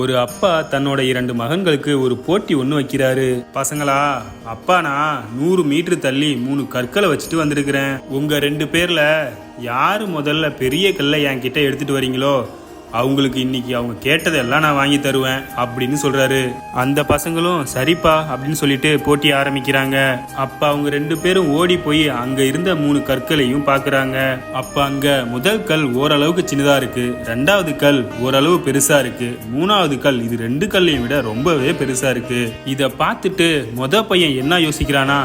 ஒரு அப்பா தன்னோட இரண்டு மகன்களுக்கு ஒரு போட்டி ஒன்று வைக்கிறாரு. பசங்களா அப்பா நான் நூறு மீட்டர் தள்ளி மூணு கற்களை வச்சுட்டு வந்திருக்கிறேன். உங்க ரெண்டு பேர்ல யாரு முதல்ல பெரிய கல்லை என்கிட்ட எடுத்துட்டு வரீங்களோ? அவங்களுக்கு இன்னைக்கு அவங்க கேட்டதெல்லாம் நான் வாங்கி தருவேன் அப்படின்னு சொல்றாரு. அந்த பசங்களும் சரிப்பா அப்படின்னு சொல்லிட்டு போட்டி ஆரம்பிக்கிறாங்க. அப்ப அவங்க ரெண்டு பேரும் ஓடி போய் அங்க இருந்த மூணு கற்களையும் பாக்குறாங்க. அப்ப அங்க முதல் கல் ஓரளவுக்கு சின்னதா இருக்கு. ரெண்டாவது கல் ஓரளவு பெருசா இருக்கு. மூணாவது கல் இது ரெண்டு கல்லையும் விட ரொம்பவே பெருசா இருக்கு. இத பார்த்துட்டு முத பையன் என்ன யோசிக்கிறானா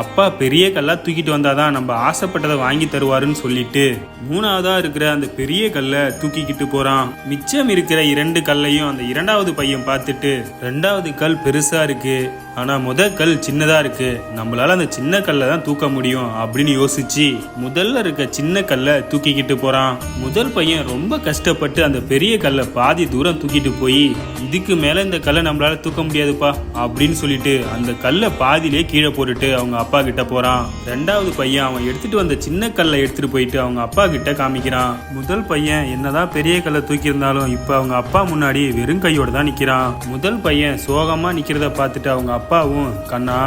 அப்பா பெரிய கல்லா தூக்கிட்டு வந்தாதான் நம்ம ஆசைப்பட்டதை வாங்கி தருவாருன்னு சொல்லிட்டு மூணாவதா இருக்கிற அந்த பெரிய கல்லை தூக்கிக்கிட்டு போறான். மிச்சம் இருக்கிற இரண்டு கல்லையும் அந்த இரண்டாவது பையன் பார்த்துட்டு ரெண்டாவது கல் பெருசா இருக்கு. ஆனா முத கல் சின்னதா இருக்கு. நம்மளால அந்த சின்ன கல்லை தான் தூக்க முடியும் அப்படின்னு யோசிச்சு முதல்ல இருக்க சின்ன கல்லை தூக்கிக்கிட்டு போறான். முதல் பையன் ரொம்ப கஷ்டப்பட்டு அந்த பெரிய கல்லை பாதி தூரம் தூக்கிட்டு போய் இதுக்கு மேல இந்த கல்லை நம்மளால தூக்க முடியாதுப்பா அப்படின்னு சொல்லிட்டு அந்த கல்லை பாதியிலே கீழே போட்டுட்டு அவங்க அப்பா கிட்ட போறான். ரெண்டாவது பையன் அவன் எடுத்துட்டு வந்த சின்ன கல்லை எடுத்துட்டு போயிட்டு அவங்க அப்பா கிட்ட காமிக்கிறான். முதல் பையன் என்னதான் பெரிய கல்லை தூக்கி இருந்தாலும் இப்ப அவங்க அப்பா முன்னாடி வெறும் கையோட தான் நிக்கிறான். முதல் பையன் சோகமா நிக்கிறத பார்த்துட்டு அவங்க அப்பாவும் கண்ணா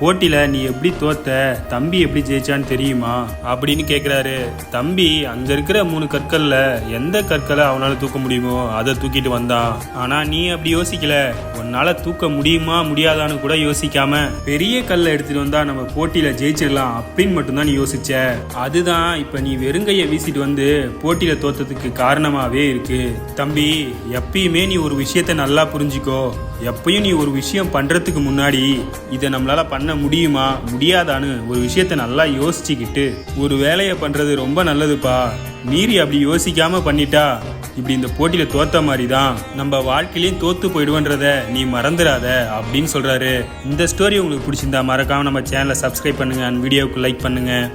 போட்டியில் நீ எப்படி தோத்த தம்பி எப்படி ஜெயிச்சான்னு தெரியுமா? அப்படின்னு கேட்குறாரு தம்பி அங்கே இருக்கிற மூணு கற்களில் எந்த கற்களை அவனால் தூக்க முடியுமோ அதை தூக்கிட்டு வந்தான். ஆனால் நீ அப்படி யோசிக்கல. உன்னால் தூக்க முடியுமா முடியாதான்னு கூட யோசிக்காம பெரிய கல்லை எடுத்துகிட்டு வந்தால் நம்ம போட்டியில் ஜெயிச்சிடலாம் அப்படின்னு மட்டும்தான் நீ யோசிச்ச. அதுதான் இப்போ நீ வெறுங்கையை வீசிட்டு வந்து போட்டியில் தோத்ததுக்கு காரணமாகவே இருக்கு. தம்பி எப்பயுமே நீ ஒரு விஷயத்த நல்லா புரிஞ்சுக்கோ. எப்பயும் நீ ஒரு விஷயம் பண்ணுறதுக்கு முன்னாடி இதை நம்மளால் பண்ண முடியுமா? முடியாதான்னு ஒரு விஷயத்த நல்லா யோசிச்சுக்கிட்டு ஒரு வேலையை பண்ணுறது ரொம்ப நல்லதுப்பா. மீறி அப்படி யோசிக்காமல் பண்ணிட்டா இப்படி இந்த போட்டியில் தோத்த மாதிரி தான் நம்ம வாழ்க்கையிலையும் தோத்து போயிடுவன்றத நீ மறந்துடாத அப்படின்னு சொல்கிறாரு இந்த ஸ்டோரி உங்களுக்கு பிடிச்சிருந்தா மறக்காமல் நம்ம சேனலை சப்ஸ்கிரைப் பண்ணுங்க அண்ட் வீடியோவுக்கு லைக் பண்ணுங்கள்